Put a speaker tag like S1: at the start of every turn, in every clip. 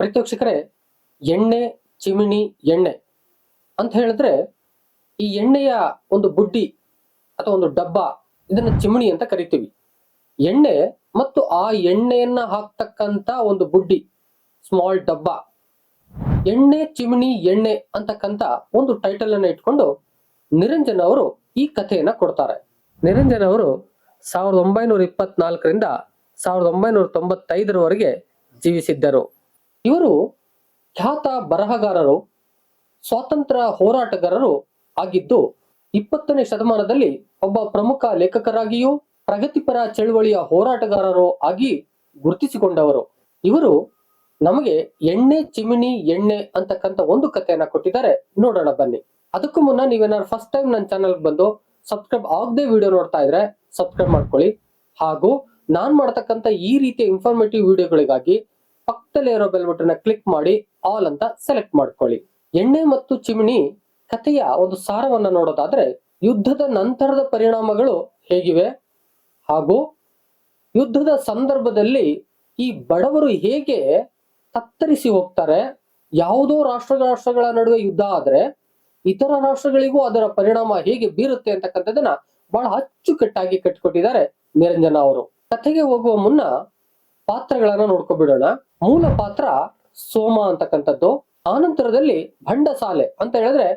S1: ಪ್ರೇಕ್ಷಕರೇ ಎಣ್ಣೆ, ಚಿಮಿಣಿ, ಎಣ್ಣೆ ಅಂತ ಹೇಳಿದ್ರೆ ಈ ಎಣ್ಣೆಯ ಒಂದು ಬುಡ್ಡಿ ಅಥವಾ ಒಂದು ಡಬ್ಬ, ಇದನ್ನ ಚಿಮಣಿ ಅಂತ ಕರಿತೀವಿ. ಎಣ್ಣೆ ಮತ್ತು ಆ ಎಣ್ಣೆಯನ್ನ ಹಾಕ್ತಕ್ಕಂತ ಒಂದು ಬುಡ್ಡಿ ಸ್ಮಾಲ್ ಡಬ್ಬ. ಎಣ್ಣೆ, ಚಿಮಣಿ, ಎಣ್ಣೆ ಅಂತಕ್ಕಂತ ಒಂದು ಟೈಟಲ್ ಅನ್ನ ಇಟ್ಕೊಂಡು ನಿರಂಜನ್ ಅವರು ಈ ಕಥೆಯನ್ನ ಕೊಡ್ತಾರೆ. ನಿರಂಜನ್ ಅವರು ಸಾವಿರದ ಒಂಬೈನೂರ ಇಪ್ಪತ್ನಾಲ್ಕರಿಂದ ಸಾವಿರದ ಒಂಬೈನೂರ ತೊಂಬತ್ತೈದರವರೆಗೆ ಜೀವಿಸಿದ್ದರು. ಇವರು ಖ್ಯಾತ ಬರಹಗಾರರು, ಸ್ವಾತಂತ್ರ್ಯ ಹೋರಾಟಗಾರರು ಆಗಿದ್ದು ಇಪ್ಪತ್ತನೇ ಶತಮಾನದಲ್ಲಿ ಒಬ್ಬ ಪ್ರಮುಖ ಲೇಖಕರಾಗಿಯೂ ಪ್ರಗತಿಪರ ಚಳುವಳಿಯ ಹೋರಾಟಗಾರರು ಆಗಿ ಗುರುತಿಸಿಕೊಂಡವರು. ಇವರು ನಮಗೆ ಎಣ್ಣೆ ಚಿಮಿಣಿ ಎಣ್ಣೆ ಅಂತಕ್ಕಂತ ಒಂದು ಕಥೆಯನ್ನ ಕೊಟ್ಟಿದ್ದಾರೆ. ನೋಡೋಣ ಬನ್ನಿ. ಅದಕ್ಕೂ ಮುನ್ನ ನೀವೇನಾದ್ರು ಫಸ್ಟ್ ಟೈಮ್ ನನ್ನ ಚಾನಲ್ ಬಂದು ಸಬ್ಸ್ಕ್ರೈಬ್ ಆಗದೆ ವಿಡಿಯೋ ನೋಡ್ತಾ ಇದ್ರೆ ಸಬ್ಸ್ಕ್ರೈಬ್ ಮಾಡ್ಕೊಳ್ಳಿ. ಹಾಗೂ ನಾನ್ ಮಾಡ್ತಕ್ಕಂಥ ಈ ರೀತಿಯ ಇನ್ಫಾರ್ಮೇಟಿವ್ ವಿಡಿಯೋಗಳಿಗಾಗಿ ಪಕ್ಕದಲ್ಲೇ ಇರೋ ಬೆಲ್ ಬಟನ್ ಕ್ಲಿಕ್ ಮಾಡಿ ಆಲ್ ಅಂತ ಸೆಲೆಕ್ಟ್ ಮಾಡ್ಕೊಳ್ಳಿ. ಎಣ್ಣೆ ಮತ್ತು ಚಿಮಣಿ ಕಥೆಯ ಒಂದು ಸಾರವನ್ನ ನೋಡೋದಾದ್ರೆ ಯುದ್ಧದ ನಂತರದ ಪರಿಣಾಮಗಳು ಹೇಗಿವೆ? ಹಾಗೂ ಯುದ್ಧದ ಸಂದರ್ಭದಲ್ಲಿ ಈ ಬಡವರು ಹೇಗೆ ತತ್ತರಿಸಿ ಹೋಗ್ತಾರೆ? ಯಾವುದೋ ರಾಷ್ಟ್ರ ರಾಷ್ಟ್ರಗಳ ನಡುವೆ ಯುದ್ಧ ಆದ್ರೆ ಇತರ ರಾಷ್ಟ್ರಗಳಿಗೂ ಅದರ ಪರಿಣಾಮ ಹೇಗೆ ಬೀರುತ್ತೆ ಅಂತಕ್ಕಂಥದ್ದನ್ನ ಬಹಳ ಅಚ್ಚುಕಟ್ಟಾಗಿ ಕಟ್ಟಿಕೊಟ್ಟಿದ್ದಾರೆ ನಿರಂಜನ ಅವರು. ಕಥೆಗೆ ಹೋಗುವ ಮುನ್ನ ಪಾತ್ರಗಳನ್ನ ನೋಡ್ಕೊಬಿಡೋಣ. ಮೂಲ ಪಾತ್ರ ಸೋಮ ಅಂತಕ್ಕಂಥದ್ದು. ಆನಂತರದಲ್ಲಿ ಭಂಡಸಾಲೆ ಅಂತ ಹೇಳಿದ್ರೆ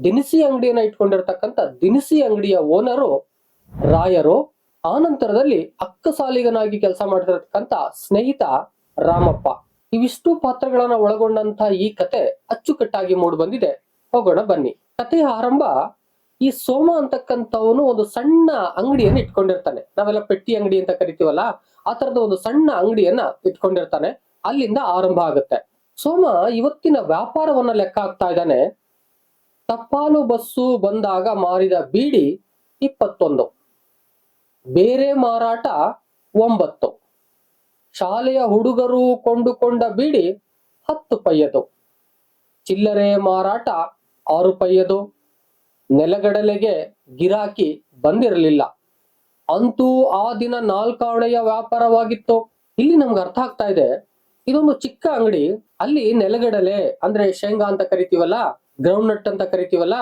S1: ದಿನಸಿ ಅಂಗಡಿಯನ್ನ ಇಟ್ಕೊಂಡಿರ್ತಕ್ಕಂಥ ದಿನಸಿ ಅಂಗಡಿಯ ಓನರು ರಾಯರು. ಆನಂತರದಲ್ಲಿ ಅಕ್ಕಸಾಲಿಗನಾಗಿ ಕೆಲಸ ಮಾಡ್ತಿರತಕ್ಕಂತ ಸ್ನೇಹಿತ ರಾಮಪ್ಪ. ಇವಿಷ್ಟು ಪಾತ್ರಗಳನ್ನ ಒಳಗೊಂಡಂತ ಈ ಕತೆ ಅಚ್ಚುಕಟ್ಟಾಗಿ ಮೂಡಿ ಬಂದಿದೆ ಹೋಗೋಣ ಬನ್ನಿ. ಕಥೆಯ ಆರಂಭ ಈ ಸೋಮ ಅಂತಕ್ಕಂಥವನು ಒಂದು ಸಣ್ಣ ಅಂಗಡಿಯನ್ನು ಇಟ್ಕೊಂಡಿರ್ತಾನೆ. ನಾವೆಲ್ಲ ಪೆಟ್ಟಿ ಅಂಗಡಿ ಅಂತ ಕರಿತೀವಲ್ಲ, ಆ ತರದ ಒಂದು ಸಣ್ಣ ಅಂಗಡಿಯನ್ನ ಇಟ್ಕೊಂಡಿರ್ತಾನೆ. ಅಲ್ಲಿಂದ ಆರಂಭ ಆಗುತ್ತೆ. ಸೋಮ ಇವತ್ತಿನ ವ್ಯಾಪಾರವನ್ನ ಲೆಕ್ಕ ಹಾಕ್ತಾ ಇದ್ದಾನೆ. ತಪ್ಪಾಲು ಬಸ್ಸು ಬಂದಾಗ ಮಾರಿದ ಬೀಡಿ ಇಪ್ಪತ್ತೊಂದು. ಬೇರೆ ಮಾರಾಟ ಒಂಬತ್ತು. ಶಾಲೆಯ ಹುಡುಗರು ಕೊಂಡುಕೊಂಡ ಬೀಡಿ ಹತ್ತು ಪೈಯದು. ಚಿಲ್ಲರೆ ಮಾರಾಟ ಆರು ಪೈಯದು. ನೆಲಗಡಲೆಗೆ ಗಿರಾಕಿ ಬಂದಿರಲಿಲ್ಲ. ಅಂತೂ ಆ ದಿನ ನಾಲ್ಕಾಣೆಯ ವ್ಯಾಪಾರವಾಗಿತ್ತು. ಇಲ್ಲಿ ನಮ್ಗೆ ಅರ್ಥ ಆಗ್ತಾ ಇದೆ. ಇದೊಂದು ಚಿಕ್ಕ ಅಂಗಡಿ. ಅಲ್ಲಿ ನೆಲಗಡಲೆ ಅಂದ್ರೆ ಶೇಂಗಾ ಅಂತ ಕರಿತೀವಲ್ಲ ಗ್ರೌಂಡ್ ನಟ್ ಅಂತ ಕರಿತೀವಲ್ಲ,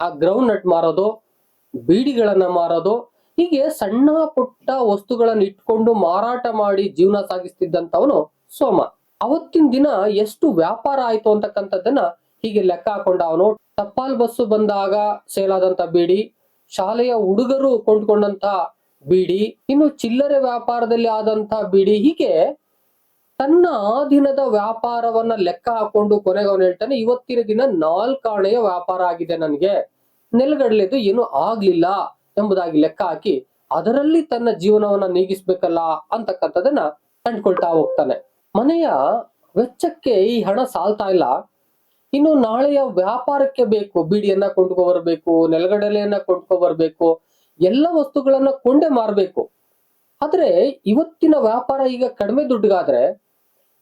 S1: ಆ ಗ್ರೌಂಡ್ ನಟ್ ಮಾರೋದು, ಬೀಡಿಗಳನ್ನ ಮಾರೋದು, ಹೀಗೆ ಸಣ್ಣ ಪುಟ್ಟ ವಸ್ತುಗಳನ್ನ ಇಟ್ಕೊಂಡು ಮಾರಾಟ ಮಾಡಿ ಜೀವನ ಸಾಗಿಸ್ತಿದ್ದಂತವನು ಸೋಮ. ಅವತ್ತಿನ ದಿನ ಎಷ್ಟು ವ್ಯಾಪಾರ ಆಯ್ತು ಅಂತಕ್ಕಂಥದ್ದನ್ನ ಹೀಗೆ ಲೆಕ್ಕ ಹಾಕೊಂಡ ಅವನು ಟಪಾಲ್ ಬಸ್ಸು ಬಂದಾಗ ಸೇಲಾದಂತ ಬೀಡಿ, ಶಾಲೆಯ ಹುಡುಗರು ಕೊಂಡ್ಕೊಂಡಂತ ಬೀಡಿ, ಇನ್ನು ಚಿಲ್ಲರೆ ವ್ಯಾಪಾರದಲ್ಲಿ ಆದಂತ ಬೀಡಿ, ಹೀಗೆ ತನ್ನ ದಿನದ ವ್ಯಾಪಾರವನ್ನ ಲೆಕ್ಕ ಹಾಕೊಂಡು ಕೊನೆಗೆ ಹೇಳ್ತಾನೆ, ಇವತ್ತಿನ ದಿನ ನಾಲ್ಕಾಣೆಯ ವ್ಯಾಪಾರ ಆಗಿದೆ ನನಗೆ. ನೆಲಗಡಲೆದು ಏನು ಆಗ್ಲಿಲ್ಲ ಎಂಬುದಾಗಿ ಲೆಕ್ಕ ಹಾಕಿ, ಅದರಲ್ಲಿ ತನ್ನ ಜೀವನವನ್ನ ನೀಗಿಸ್ಬೇಕಲ್ಲ ಅಂತಕ್ಕಂಥದನ್ನ ಕಂಡ್ಕೊಳ್ತಾ ಹೋಗ್ತಾನೆ. ಮನೆಯ ವೆಚ್ಚಕ್ಕೆ ಈ ಹಣ ಸಾಲ್ತಾ ಇಲ್ಲ. ಇನ್ನು ನಾಳೆಯ ವ್ಯಾಪಾರಕ್ಕೆ ಬೇಕು, ಬೀಡಿಯನ್ನ ಕೊಂಡ್ಕೊ ಬರಬೇಕು ನೆಲಗಡಲೆಯನ್ನ ಕೊಂಡ್ಕೊ ಬರಬೇಕು ಎಲ್ಲ ವಸ್ತುಗಳನ್ನ ಕೊಂಡೆ ಮಾರಬೇಕು. ಆದ್ರೆ ಇವತ್ತಿನ ವ್ಯಾಪಾರ ಈಗ ಕಡಿಮೆ ದುಡ್ಡುಗಾದ್ರೆ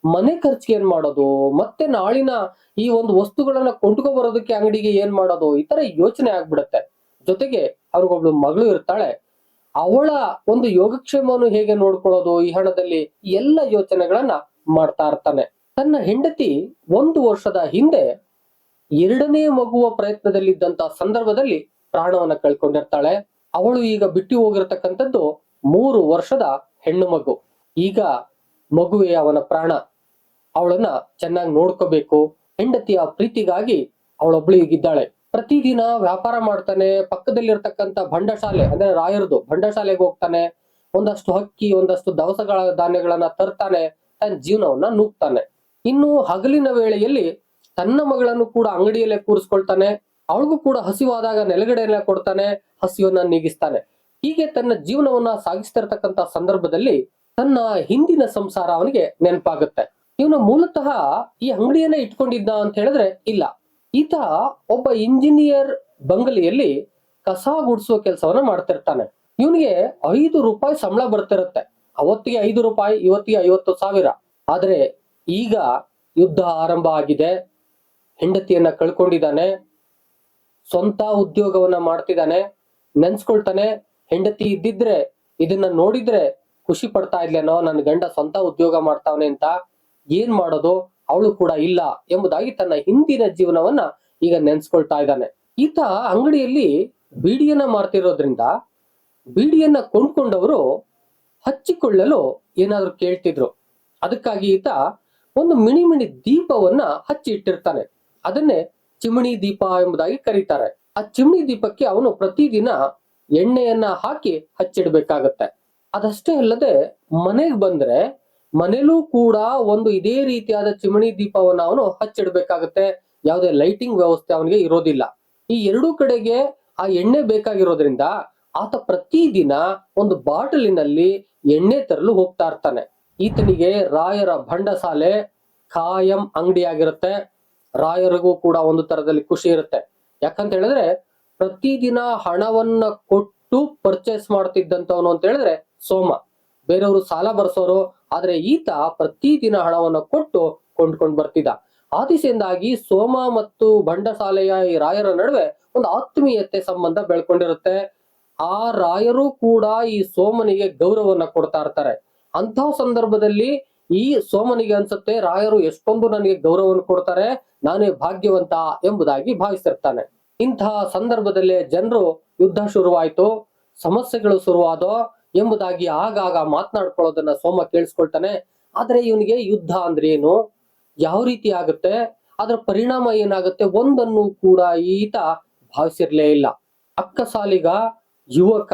S1: ಮನೆ ಖರ್ಚಿಗೆ ಏನ್ ಮಾಡೋದು? ಮತ್ತೆ ನಾಳಿನ ಈ ಒಂದು ವಸ್ತುಗಳನ್ನ ಕೊಂಡ್ಕೊ ಬರೋದಕ್ಕೆ ಅಂಗಡಿಗೆ ಏನ್ ಮಾಡೋದು? ಈ ತರ ಯೋಚನೆ ಆಗ್ಬಿಡುತ್ತೆ. ಜೊತೆಗೆ ಅವ್ರಿಗೊಬ್ಳು ಮಗಳು ಇರ್ತಾಳೆ. ಅವಳ ಒಂದು ಯೋಗಕ್ಷೇಮವನ್ನು ಹೇಗೆ ನೋಡ್ಕೊಳ್ಳೋದು? ಈ ಹಣದಲ್ಲಿ ಎಲ್ಲ ಯೋಚನೆಗಳನ್ನ ಮಾಡ್ತಾ ಇರ್ತಾನೆ. ತನ್ನ ಹೆಂಡತಿ ಒಂದು ವರ್ಷದ ಹಿಂದೆ ಎರಡನೇ ಮಗುವ ಪ್ರಯತ್ನದಲ್ಲಿದ್ದಂತ ಸಂದರ್ಭದಲ್ಲಿ ಪ್ರಾಣವನ್ನ ಕಳ್ಕೊಂಡಿರ್ತಾಳೆ. ಅವಳು ಈಗ ಬಿಟ್ಟು ಹೋಗಿರತಕ್ಕಂಥದ್ದು ಮೂರು ವರ್ಷದ ಹೆಣ್ಣು ಮಗು. ಈಗ ಮಗುವೆ ಅವನ ಪ್ರಾಣ. ಅವಳನ್ನ ಚೆನ್ನಾಗಿ ನೋಡ್ಕೋಬೇಕು. ಹೆಂಡತಿಯ ಪ್ರೀತಿಗಾಗಿ ಅವಳೊಬ್ಳು ಈಗಿದ್ದಾಳೆ. ಪ್ರತಿದಿನ ವ್ಯಾಪಾರ ಮಾಡ್ತಾನೆ, ಪಕ್ಕದಲ್ಲಿರ್ತಕ್ಕಂಥ ಭಂಡಶಾಲೆ, ಅಂದ್ರೆ ರಾಯರದು ಭಂಡಶಾಲೆಗೆ ಹೋಗ್ತಾನೆ. ಒಂದಷ್ಟು ಹಕ್ಕಿ ಒಂದಷ್ಟು ದವಸಗಳ ಧಾನ್ಯಗಳನ್ನ ತರ್ತಾನೆ. ತನ್ನ ಜೀವನವನ್ನ ನೂಗ್ತಾನೆ. ಇನ್ನು ಹಗಲಿನ ವೇಳೆಯಲ್ಲಿ ತನ್ನ ಮಗಳನ್ನು ಕೂಡ ಅಂಗಡಿಯಲ್ಲೇ ಕೂರಿಸ್ಕೊಳ್ತಾನೆ, ಅವಳಿಗೂ ಕೂಡ ಹಸಿವಾದಾಗ ನೆಲಗಡೆಯನ್ನ ಕೊಡ್ತಾನೆ, ಹಸಿವನ್ನ ನೀಗಿಸ್ತಾನೆ. ಹೀಗೆ ತನ್ನ ಜೀವನವನ್ನ ಸಾಗಿಸ್ತಿರ್ತಕ್ಕಂತ ಸಂದರ್ಭದಲ್ಲಿ ತನ್ನ ಹಿಂದಿನ ಸಂಸಾರ ಅವನಿಗೆ ನೆನಪಾಗುತ್ತೆ. ಇವನು ಮೂಲತಃ ಈ ಅಂಗಡಿಯನ್ನ ಇಟ್ಕೊಂಡಿದ್ದ ಅಂತ ಹೇಳಿದ್ರೆ ಇಲ್ಲ. ಈತ ಒಬ್ಬ ಇಂಜಿನಿಯರ್ ಬಂಗಲೆಯಲ್ಲಿ ಕಸ ಗುಡಿಸುವ ಕೆಲಸವನ್ನ ಮಾಡ್ತಿರ್ತಾನೆ. ಇವನಿಗೆ ಐದು ರೂಪಾಯಿ ಸಂಬಳ ಬರ್ತಿರುತ್ತೆ. ಅವತ್ತಿಗೆ ಐದು ರೂಪಾಯಿ, ಇವತ್ತಿಗೆ ಐವತ್ತು ಸಾವಿರ. ಆದ್ರೆ ಈಗ ಯುದ್ಧ ಆರಂಭ ಆಗಿದೆ. ಹೆಂಡತಿಯನ್ನ ಕಳ್ಕೊಂಡಿದ್ದಾನೆ. ಸ್ವಂತ ಉದ್ಯೋಗವನ್ನ ಮಾಡ್ತಿದ್ದಾನೆ. ನೆನ್ಸ್ಕೊಳ್ತಾನೆ, ಹೆಂಡತಿ ಇದ್ದಿದ್ರೆ, ಇದನ್ನ ನೋಡಿದ್ರೆ ಖುಷಿ ಪಡ್ತಾ ಇದ್ಲೇನೋ ನನ್ನ ಗಂಡ ಸ್ವಂತ ಉದ್ಯೋಗ ಮಾಡ್ತಾವನೆ ಅಂತ. ಏನ್ ಮಾಡೋದು? ಅವಳು ಕೂಡ ಇಲ್ಲ ಎಂಬುದಾಗಿ ತನ್ನ ಹಿಂದಿನ ಜೀವನವನ್ನ ಈಗ ನೆನ್ಸ್ಕೊಳ್ತಾ ಇದ್ದಾನೆ. ಈತ ಅಂಗಡಿಯಲ್ಲಿ ಬೀಡಿಯನ್ನ ಮಾರ್ತಿರೋದ್ರಿಂದ ಬೀಡಿಯನ್ನ ಕೊಂಡ್ಕೊಂಡವರು ಹಚ್ಚಿಕೊಳ್ಳಲು ಏನಾದ್ರು ಕೇಳ್ತಿದ್ರು. ಅದಕ್ಕಾಗಿ ಈತ ಒಂದು ಮಿಣಿ ಮಿಣಿ ದೀಪವನ್ನ ಹಚ್ಚಿ ಇಟ್ಟಿರ್ತಾನೆ. ಅದನ್ನೇ ಚಿಮಣಿ ದೀಪ ಎಂಬುದಾಗಿ ಕರೀತಾರೆ. ಆ ಚಿಮಣಿ ದೀಪಕ್ಕೆ ಅವನು ಪ್ರತಿದಿನ ಎಣ್ಣೆಯನ್ನ ಹಾಕಿ ಹಚ್ಚಿಡ್ಬೇಕಾಗತ್ತೆ. ಅದಷ್ಟೇ ಅಲ್ಲದೆ ಮನೆಗೆ ಬಂದ್ರೆ ಮನೇಲೂ ಕೂಡ ಒಂದು ಇದೇ ರೀತಿಯಾದ ಚಿಮಣಿ ದೀಪವನ್ನ ಅವನು ಹಚ್ಚಿಡ್ಬೇಕಾಗತ್ತೆ. ಯಾವುದೇ ಲೈಟಿಂಗ್ ವ್ಯವಸ್ಥೆ ಅವನಿಗೆ ಇರೋದಿಲ್ಲ. ಈ ಎರಡೂ ಕಡೆಗೆ ಆ ಎಣ್ಣೆ ಬೇಕಾಗಿರೋದ್ರಿಂದ ಆತ ಪ್ರತಿದಿನ ಒಂದು ಬಾಟಲಿನಲ್ಲಿ ಎಣ್ಣೆ ತರಲು ಹೋಗ್ತಾ ಇರ್ತಾನೆ. ಈತನಿಗೆ ರಾಯರ ಭಂಡಸಾಲೆ ಕಾಯಂ ಅಂಗಡಿ ಆಗಿರುತ್ತೆ ರಾಯರಿಗೂ ಕೂಡ ಒಂದು ತರದಲ್ಲಿ ಖುಷಿ ಇರುತ್ತೆ. ಯಾಕಂತ ಹೇಳಿದ್ರೆ, ಪ್ರತಿದಿನ ಹಣವನ್ನ ಕೊಟ್ಟು ಪರ್ಚೇಸ್ ಮಾಡ್ತಿದ್ದಂತವನು ಅಂತ ಹೇಳಿದ್ರೆ ಸೋಮ. ಬೇರೆಯವರು ಸಾಲ ಬರ್ಸೋರು, ಆದ್ರೆ ಈತ ಪ್ರತಿದಿನ ಹಣವನ್ನ ಕೊಟ್ಟು ಕೊಂಡ್ಕೊಂಡು ಬರ್ತಿದ್ದ. ಆದಿಸಿಂದಾಗಿ ಸೋಮ ಮತ್ತು ಭಂಡಸಾಲೆಯ ಈ ರಾಯರ ನಡುವೆ ಒಂದು ಆತ್ಮೀಯತೆ ಸಂಬಂಧ ಬೆಳ್ಕೊಂಡಿರುತ್ತೆ. ಆ ರಾಯರು ಕೂಡ ಈ ಸೋಮನಿಗೆ ಗೌರವನ್ನ ಕೊಡ್ತಾ ಇರ್ತಾರೆ. ಅಂತಹ ಸಂದರ್ಭದಲ್ಲಿ ಈ ಸೋಮನಿಗೆ ಅನ್ಸುತ್ತೆ, ರಾಯರು ಎಷ್ಟೊಂದು ನನಗೆ ಗೌರವವನ್ನು ಕೊಡ್ತಾರೆ, ನಾನೇ ಭಾಗ್ಯವಂತ ಎಂಬುದಾಗಿ ಭಾವಿಸಿರ್ತಾನೆ. ಇಂತಹ ಸಂದರ್ಭದಲ್ಲಿ ಜನರು ಯುದ್ಧ ಶುರುವಾಯ್ತು, ಸಮಸ್ಯೆಗಳು ಶುರುವಾದೋ ಎಂಬುದಾಗಿ ಆಗಾಗ ಮಾತನಾಡ್ಕೊಳ್ಳೋದನ್ನ ಸೋಮ ಕೇಳಿಸ್ಕೊಳ್ತಾನೆ. ಆದ್ರೆ ಇವನಿಗೆ ಯುದ್ಧ ಅಂದ್ರೆ ಏನು? ಯಾವ ರೀತಿ ಆಗುತ್ತೆ? ಅದರ ಪರಿಣಾಮ ಏನಾಗುತ್ತೆ? ಒಂದನ್ನು ಕೂಡ ಈತ ಭಾವಿಸಿರ್ಲೇ ಇಲ್ಲ. ಅಕ್ಕಸಾಲಿಗ, ಯುವಕ,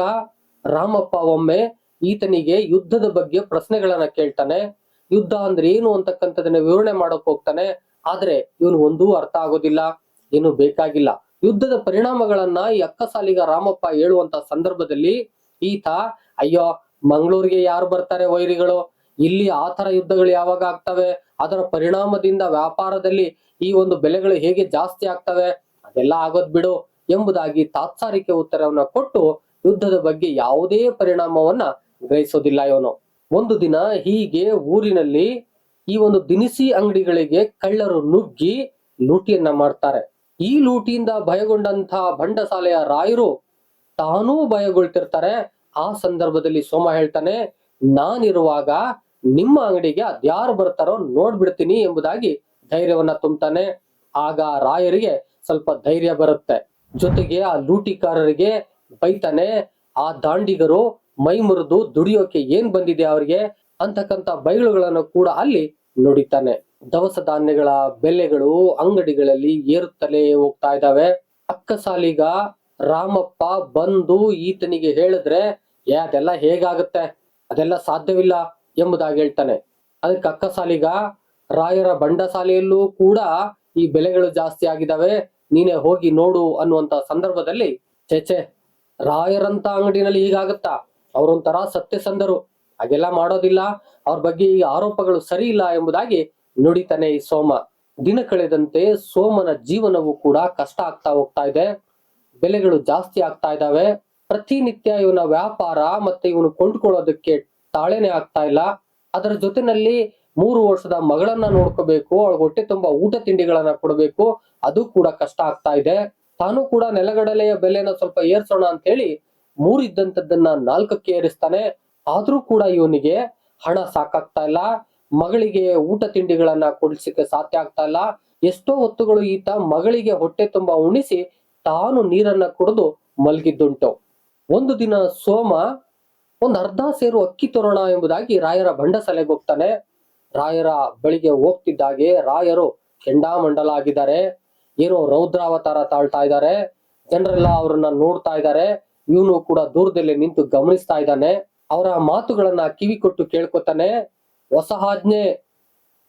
S1: ರಾಮಪ್ಪ ಒಮ್ಮೆ ಈತನಿಗೆ ಯುದ್ಧದ ಬಗ್ಗೆ ಪ್ರಶ್ನೆಗಳನ್ನ ಕೇಳ್ತಾನೆ. ಯುದ್ಧ ಅಂದ್ರೆ ಏನು ಅಂತಕ್ಕಂಥದನ್ನ ವಿವರಣೆ ಮಾಡಕ್ ಹೋಗ್ತಾನೆ. ಆದ್ರೆ ಇವನು ಒಂದೂ ಅರ್ಥ ಆಗೋದಿಲ್ಲ, ಏನು ಬೇಕಾಗಿಲ್ಲ. ಯುದ್ಧದ ಪರಿಣಾಮಗಳನ್ನ ಈ ಅಕ್ಕಸಾಲಿಗ ರಾಮಪ್ಪ ಹೇಳುವಂತ ಸಂದರ್ಭದಲ್ಲಿ ಈತ, ಅಯ್ಯೋ, ಮಂಗಳೂರಿಗೆ ಯಾರು ಬರ್ತಾರೆ ವೈರಿಗಳು? ಇಲ್ಲಿ ಆತರ ತರ ಯುದ್ಧಗಳು ಯಾವಾಗ ಆಗ್ತವೆ? ಅದರ ಪರಿಣಾಮದಿಂದ ವ್ಯಾಪಾರದಲ್ಲಿ ಈ ಒಂದು ಬೆಲೆಗಳು ಹೇಗೆ ಜಾಸ್ತಿ ಆಗ್ತವೆ? ಅದೆಲ್ಲ ಆಗೋದ್ ಬಿಡು ಎಂಬುದಾಗಿ ತಾತ್ಸಾರಿಕೆ ಉತ್ತರವನ್ನ ಕೊಟ್ಟು ಯುದ್ಧದ ಬಗ್ಗೆ ಯಾವುದೇ ಪರಿಣಾಮವನ್ನ ಗ್ರಹಿಸೋದಿಲ್ಲ ಇವನು ಒಂದು ದಿನ ಹೀಗೆ ಊರಿನಲ್ಲಿ ಈ ಒಂದು ದಿನಸಿ ಅಂಗಡಿಗಳಿಗೆ ಕಳ್ಳರು ನುಗ್ಗಿ ಲೂಟಿಯನ್ನ ಮಾಡ್ತಾರೆ. ಈ ಲೂಟಿಯಿಂದ ಭಯಗೊಂಡಂತ ಬಂಡಸಾಲೆಯ ರಾಯರು ತಾನೂ ಭಯಗೊಳ್ತಿರ್ತಾರೆ. ಆ ಸಂದರ್ಭದಲ್ಲಿ ಸೋಮ ಹೇಳ್ತಾನೆ, ನಾನಿರುವಾಗ ನಿಮ್ಮ ಅಂಗಡಿಗೆ ಅದ್ಯಾರು ಬರ್ತಾರೋ ನೋಡ್ಬಿಡ್ತೀನಿ ಎಂಬುದಾಗಿ ಧೈರ್ಯವನ್ನ ತುಂಬತಾನೆ. ಆಗ ರಾಯರಿಗೆ ಸ್ವಲ್ಪ ಧೈರ್ಯ ಬರುತ್ತೆ. ಜೊತೆಗೆ ಆ ಲೂಟಿಕಾರರಿಗೆ ಬೈತಾನೆ, ಆ ದಾಂಡಿಗರು ಮೈ ಮುರಿದು ದುಡಿಯೋಕೆ ಏನ್ ಬಂದಿದೆ ಅವ್ರಿಗೆ? ಅಂತಕ್ಕಂತ ಬೈಲುಗಳನ್ನು ಕೂಡ ಅಲ್ಲಿ ನುಡಿತಾನೆ. ದವಸ ಧಾನ್ಯಗಳ ಬೆಲೆಗಳು ಅಂಗಡಿಗಳಲ್ಲಿ ಏರುತ್ತಲೇ ಹೋಗ್ತಾ ಇದ್ದಾವೆ. ಅಕ್ಕಸಾಲಿಗ ರಾಮಪ್ಪ ಬಂದು ಈತನಿಗೆ ಹೇಳಿದ್ರೆ, ಏ, ಅದೆಲ್ಲ ಹೇಗಾಗುತ್ತೆ? ಅದೆಲ್ಲ ಸಾಧ್ಯವಿಲ್ಲ ಎಂಬುದಾಗಿ ಹೇಳ್ತಾನೆ. ಅದಕ್ಕೆ ಅಕ್ಕಸಾಲಿಗ, ರಾಯರ ಬಂಡಸಾಲೆಯಲ್ಲೂ ಕೂಡ ಈ ಬೆಲೆಗಳು ಜಾಸ್ತಿ ಆಗಿದಾವೆ ನೀನೇ ಹೋಗಿ ನೋಡು ಅನ್ನುವಂತ ಸಂದರ್ಭದಲ್ಲಿ ಚೇಚೆ ರಾಯರಂತ ಅಂಗಡಿನಲ್ಲಿ ಹೀಗಾಗತ್ತಾ? ಅವ್ರೊಂಥರ ಸತ್ಯಸಂಧರು ಹಾಗೆಲ್ಲ ಮಾಡೋದಿಲ್ಲ. ಅವ್ರ ಬಗ್ಗೆ ಈ ಆರೋಪಗಳು ಸರಿ ಇಲ್ಲ ಎಂಬುದಾಗಿ ನುಡಿತಾನೆ ಈ ಸೋಮ. ದಿನ ಕಳೆದಂತೆ ಸೋಮನ ಜೀವನವು ಕೂಡ ಕಷ್ಟ ಆಗ್ತಾ ಹೋಗ್ತಾ ಇದೆ. ಬೆಲೆಗಳು ಜಾಸ್ತಿ ಆಗ್ತಾ ಇದ್ದಾವೆ. ಪ್ರತಿನಿತ್ಯ ಇವನ ವ್ಯಾಪಾರ ಮತ್ತೆ ಇವನು ಕೊಂಡ್ಕೊಳ್ಳೋದಕ್ಕೆ ತಾಳೆನೆ ಆಗ್ತಾ ಇಲ್ಲ. ಅದರ ಜೊತೆನಲ್ಲಿ ಮೂರು ವರ್ಷದ ಮಗಳನ್ನ ನೋಡ್ಕೋಬೇಕು. ಅವಳ ಹೊಟ್ಟೆ ತುಂಬಾ ಊಟ ತಿಂಡಿಗಳನ್ನ ಕೊಡಬೇಕು. ಅದು ಕೂಡ ಕಷ್ಟ ಆಗ್ತಾ ಇದೆ. ತಾನು ಕೂಡ ನೆಲಗಡಲೆಯ ಬೆಲೆನ ಸ್ವಲ್ಪ ಏರ್ಸೋಣ ಅಂತ ಹೇಳಿ ಮೂರಿದ್ದಂತದ್ದನ್ನ ನಾಲ್ಕಕ್ಕೆ ಏರಿಸ್ತಾನೆ. ಆದ್ರೂ ಕೂಡ ಇವನಿಗೆ ಹಣ ಸಾಕಾಗ್ತಾ ಇಲ್ಲ. ಮಗಳಿಗೆ ಊಟ ತಿಂಡಿಗಳನ್ನ ಕೊಡಿಸಕ್ಕೆ ಸಾಧ್ಯ ಆಗ್ತಾ ಇಲ್ಲ. ಎಷ್ಟೋ ಹೊತ್ತುಗಳು ಈತ ಮಗಳಿಗೆ ಹೊಟ್ಟೆ ತುಂಬಾ ಉಣಿಸಿ ತಾನು ನೀರನ್ನ ಕುಡಿದು ಮಲಗಿದ್ದುಂಟು. ಒಂದು ದಿನ ಸೋಮ ಒಂದ್ ಅರ್ಧ ಸೇರು ಅಕ್ಕಿ ತರೋಣ ಎಂಬುದಾಗಿ ರಾಯರ ಬಂಡಸಲೆಗೆ ಹೋಗ್ತಾನೆ. ರಾಯರ ಬಳಿಗೆ ಹೋಗ್ತಿದ್ದಾಗೆ ರಾಯರು ಕೆಂಡಾಮಂಡಲ ಆಗಿದ್ದಾರೆ. ಏನೋ ರೌದ್ರಾವತಾರ ತಾಳ್ತಾ ಇದ್ದಾರೆ. ಜನರೆಲ್ಲ ಅವ್ರನ್ನ ನೋಡ್ತಾ ಇದ್ದಾರೆ. ಇವನು ಕೂಡ ದೂರದಲ್ಲಿ ನಿಂತು ಗಮನಿಸ್ತಾ ಇದ್ದಾನೆ. ಅವರ ಮಾತುಗಳನ್ನ ಕಿವಿ ಕೊಟ್ಟು ಕೇಳ್ಕೊತಾನೆ. ಹೊಸ ಆಜ್ಞೆ.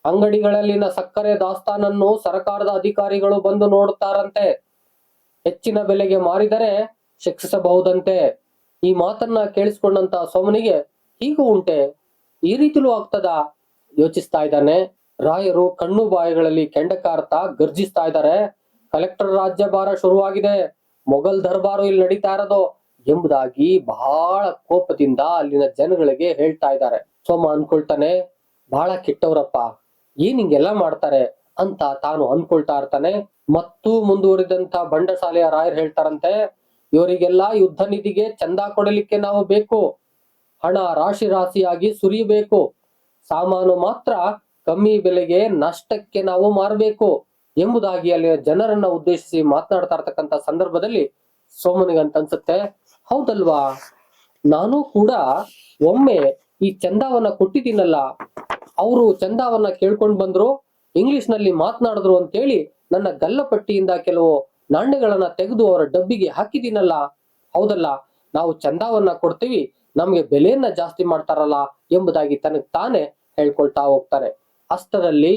S1: ಅಂಗಡಿಗಳಲ್ಲಿನ ಸಕ್ಕರೆ ದಾಸ್ತಾನನ್ನು ಸರ್ಕಾರದ ಅಧಿಕಾರಿಗಳು ಬಂದು ನೋಡುತ್ತಾರಂತೆ. ಹೆಚ್ಚಿನ ಬೆಲೆಗೆ ಮಾರಿದರೆ ಶಿಕ್ಷಿಸಬಹುದಂತೆ. ಈ ಮಾತನ್ನ ಕೇಳಿಸ್ಕೊಂಡಂತ ಸೋಮನಿಗೆ ಹೀಗೂ ಉಂಟೆ. ಈ ರೀತಿಲೂ ಆಗ್ತದ? ಯೋಚಿಸ್ತಾ ಇದ್ದಾನೆ. ರಾಯರು ಕಣ್ಣು ಬಾಯಿಗಳಲ್ಲಿ ಕೆಂಡಕಾರ್ತಾ ಗರ್ಜಿಸ್ತಾ ಇದ್ದಾರೆ. ಕಲೆಕ್ಟರ್ ರಾಜ್ಯಭಾರ ಶುರುವಾಗಿದೆ. ಮೊಘಲ್ ದರ್ಬಾರು ಇಲ್ಲಿ ನಡೀತಾ ಇರೋದು. ಎಂಬುದಾಗಿ ಬಹಳ ಕೋಪದಿಂದ ಅಲ್ಲಿನ ಜನಗಳಿಗೆ ಹೇಳ್ತಾ ಇದ್ದಾರೆ. ಸೋಮ ಅನ್ಕೊಳ್ತಾನೆ ಬಹಳ ಕೆಟ್ಟವರಪ್ಪ, ಏನ್ ಹಿಂಗೆಲ್ಲ ಮಾಡ್ತಾರೆ? ಅಂತ ತಾನು ಅನ್ಕೊಳ್ತಾ ಇರ್ತಾನೆ. ಮತ್ತು ಮುಂದುವರಿದಂತ ಬಂಡಸಾಲೆಯ ರಾಯರ್ ಹೇಳ್ತಾರಂತೆ, ಇವರಿಗೆಲ್ಲ ಯುದ್ಧ ನಿಧಿಗೆ ಚಂದ ಕೊಡಲಿಕ್ಕೆ ನಾವು ಬೇಕು. ಹಣ ರಾಶಿ ರಾಶಿಯಾಗಿ ಸುರಿಬೇಕು. ಸಾಮಾನು ಮಾತ್ರ ಕಮ್ಮಿ ಬೆಲೆಗೆ ನಷ್ಟಕ್ಕೆ ನಾವು ಮಾರಬೇಕು. ಎಂಬುದಾಗಿ ಅಲ್ಲಿ ಜನರನ್ನ ಉದ್ದೇಶಿಸಿ ಮಾತನಾಡ್ತಾ ಇರ್ತಕ್ಕಂಥ ಸಂದರ್ಭದಲ್ಲಿ ಸೋಮನಿಗಂತ ಅನ್ಸುತ್ತೆ ಹೌದಲ್ವಾ? ನಾನು ಕೂಡ ಒಮ್ಮೆ ಈ ಚಂದಾವನ್ನ ಕೊಟ್ಟಿದ್ದೀನಲ್ಲ. ಅವರು ಚಂದಾವನ್ನ ಕೇಳ್ಕೊಂಡು ಬಂದ್ರು ಇಂಗ್ಲಿಷ್ನಲ್ಲಿ ಮಾತನಾಡಿದ್ರು ಅಂತೇಳಿ ನನ್ನ ಗಲ್ಲಪಟ್ಟಿಯಿಂದ ಕೆಲವು ನಾಣ್ಯಗಳನ್ನ ತೆಗೆದು ಅವರ ಡಬ್ಬಿಗೆ ಹಾಕಿದ್ದೀನಲ್ಲ. ಹೌದಲ್ಲ, ನಾವು ಚಂದಾವನ್ನ ಕೊಡ್ತೀವಿ, ನಮ್ಗೆ ಬೆಲೆಯನ್ನ ಜಾಸ್ತಿ ಮಾಡ್ತಾರಲ್ಲ ಎಂಬುದಾಗಿ ತನಗ್ ತಾನೇ ಹೇಳ್ಕೊಳ್ತಾ ಹೋಗ್ತಾರೆ. ಅಷ್ಟರಲ್ಲಿ